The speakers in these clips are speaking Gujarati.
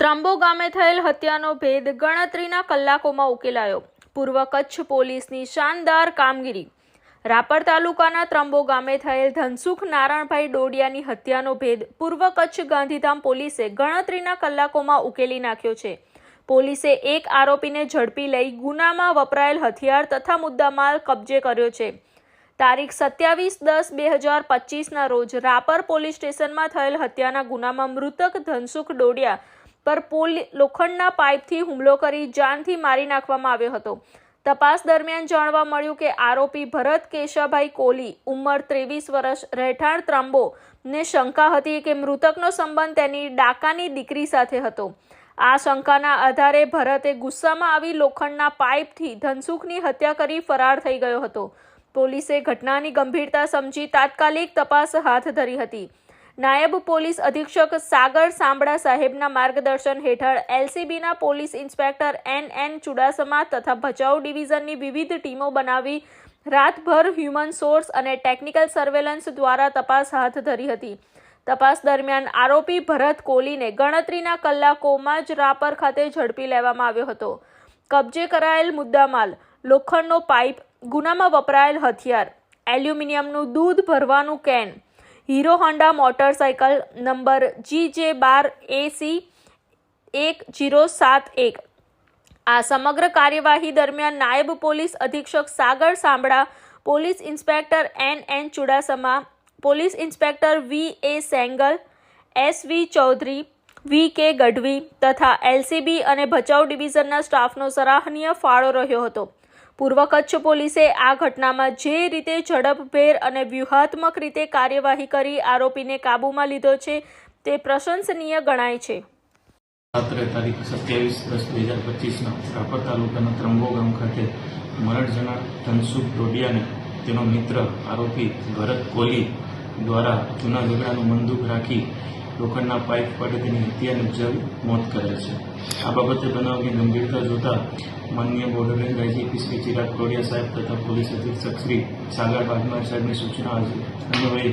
ત્રંબો ગામે થયેલ હત્યાનો ભેદ ગણતરીના કલાકોમાં ઉકેલાયો. પૂર્વ કચ્છ પોલીસની શાનદાર કામગીરી. રાપર તાલુકાના ત્રંબો ગામે થયેલ ધનસુખ નારાયણભાઈ ડોડિયાની હત્યાનો ભેદ પૂર્વ કચ્છ ગાંધીધામ પોલીસે ગણતરીના કલાકોમાં ઉકેલી નાખ્યો છે. પોલીસે એક આરોપીને ઝડપી લઈ ગુનામાં વપરાયેલ હથિયાર તથા મુદ્દામાલ કબજે કર્યો છે. તારીખ સત્યાવીસ દસ બે હજાર પચીસના રોજ રાપર પોલીસ સ્ટેશનમાં થયેલ હત્યાના ગુનામાં મૃતક ધનસુખ ડોડિયા પર પોલી લોખંડના પાઇપથી હુમલો કરી જાનથી મારી નાખવામાં આવ્યો હતો. તપાસ દરમિયાન જાણવા મળ્યું કે આરોપી ભરત કેશાભાઈ કોલી ઉંમર ત્રેવીસ વર્ષ, રહેઠાણ ત્રંબો ને શંકા હતી કે મૃતકનો સંબંધ તેની ડાકાની દીકરી સાથે હતો. આ શંકાના આધારે ભરતે ગુસ્સામાં આવી લોખંડના પાઇપથી ધનસુખની હત્યા કરી ફરાર થઈ ગયો હતો. પોલીસે ઘટનાની ગંભીરતા સમજી તાત્કાલિક તપાસ હાથ ધરી હતી. નાયબ પોલીસ અધિક્ષક સાગર સાંબળા સાહેબના માર્ગદર્શન હેઠળ એલસીબીના police inspector N N Chudasama તથા ભચાઉ ડિવિઝનની વિવિધ ટીમો બનાવી રાતભર હ્યુમન સોર્સ અને ટેકનિકલ સર્વેલન્સ દ્વારા તપાસ હાથ ધરી હતી. તપાસ દરમિયાન આરોપી ભરત કોહલીને ગણતરીના કલાકોમાં જ રાપર ખાતે ઝડપી લેવામાં આવ્યો હતો. કબજે કરાયેલ મુદ્દામાલ, લોખંડનો પાઇપ, ગુનામાં વપરાયેલ હથિયાર, એલ્યુમિનિયમનું દૂધ ભરવાનું can Hero Honda motorcycle number G J બાર એસી એક જીરો સાત એક. આ સમગ્ર કાર્યવાહી દરમિયાન નાયબ પોલીસ અધિક્ષક Sagar Sambhala, police inspector N N Chudasama, police inspector V A Sengal, S V Chaudhary, V K Gadhvi તથા એલસીબી અને ભચાઉ ડિવિઝનના સ્ટાફનો સરાહનીય ફાળો રહ્યો હતો. પૂર્વ કચ્છ પોલીસે આ ઘટનામાં જે રીતે ઝડપભેર અને વ્યૂહાત્મક રીતે કાર્યવાહી કરી આરોપીને કાબૂમાં લીધો છે, તે પ્રશંસનીય ગણાય છે. તારીખ સત્યાવીસ દસ બે હજાર પચીસના રાપર તાલુકાના ત્રંબો ગામ ખાતે મરણ જનાર ધનસુખ ડોડિયાને તેનો મિત્ર આરોપી ભરત કોહલી દ્વારા જૂના ઝઘડાનું બંદૂક રાખી લોખંડના પાઇપ વડે તેની હત્યા નિપજાવી મોત કરેલ છે. આ બાબતે બનાવની ગંભીરતા જોતા માનનીય border range IGP Shri Chirag Kodiya સાહેબ તથા પોલીસ અધિક્ષક શ્રી સાગર બાગમાર સાહેબની સૂચના અન્વયે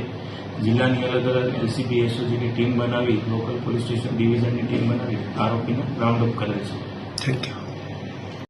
જિલ્લાની અલગ અલગ એલસીબી એસઓજીની ટીમ બનાવી લોકલ પોલીસ સ્ટેશન ડિવિઝનની ટીમ બનાવી આરોપીને રાઉન્ડ કરેલ છે. Thank you.